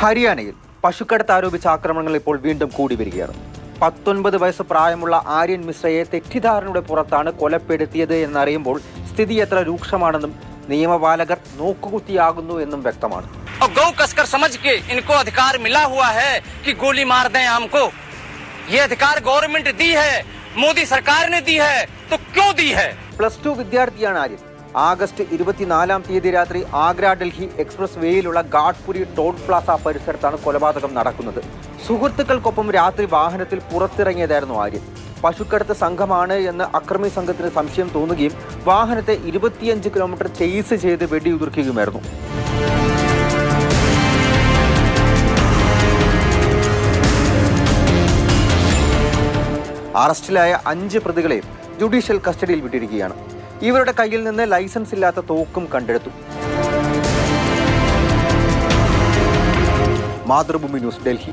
ഹരിയാനയിൽ പശുക്കടത്ത് ആരോപിച്ച ആക്രമണങ്ങൾ ഇപ്പോൾ വീണ്ടും കൂടി വരികയാണ്. പത്തൊൻപത് വയസ്സ് പ്രായമുള്ള ആര്യൻ മിശ്രയെ തെറ്റിദ്ധാരണയുടെ പുറത്താണ് കൊലപ്പെടുത്തിയത് എന്നറിയുമ്പോൾ സ്ഥിതി എത്ര രൂക്ഷമാണെന്നും നിയമപാലകർ നോക്കുകുത്തിയാകുന്നു എന്നും വ്യക്തമാണ്. കസ്കർ ഗവൺമെന്റ് മോദി സർക്കാർ പ്ലസ് ടു വിദ്യാർത്ഥിയാണ് ആര്യൻ. ആഗസ്റ്റ് ഇരുപത്തിനാലാം തീയതി രാത്രി ആഗ്ര ഡൽഹി എക്സ്പ്രസ് വേയിലുള്ള ഗാഡ്പുരി ടോൾ പ്ലാസ പരിസരത്താണ് കൊലപാതകം നടക്കുന്നത്. സുഹൃത്തുക്കൾക്കൊപ്പം രാത്രി വാഹനത്തിൽ പുറത്തിറങ്ങിയതായിരുന്നു ആര്യൻ പശുക്കടത്ത് സംഘമാണ് എന്ന് അക്രമി സംഘത്തിന് സംശയം തോന്നുകയും വാഹനത്തെ ഇരുപത്തിയഞ്ച് കിലോമീറ്റർ ചെയ്സ് ചെയ്ത് വെടിയുതിർക്കുകയുമായിരുന്നു. അറസ്റ്റിലായ അഞ്ച് പ്രതികളെയും ജുഡീഷ്യൽ കസ്റ്റഡിയിൽ വിട്ടിരിക്കുകയാണ്. ഇവരുടെ കയ്യിൽ നിന്ന് ലൈസൻസ് ഇല്ലാത്ത തോക്കും കണ്ടെടുത്തു. മാതൃഭൂമി ന്യൂസ് ഡൽഹി.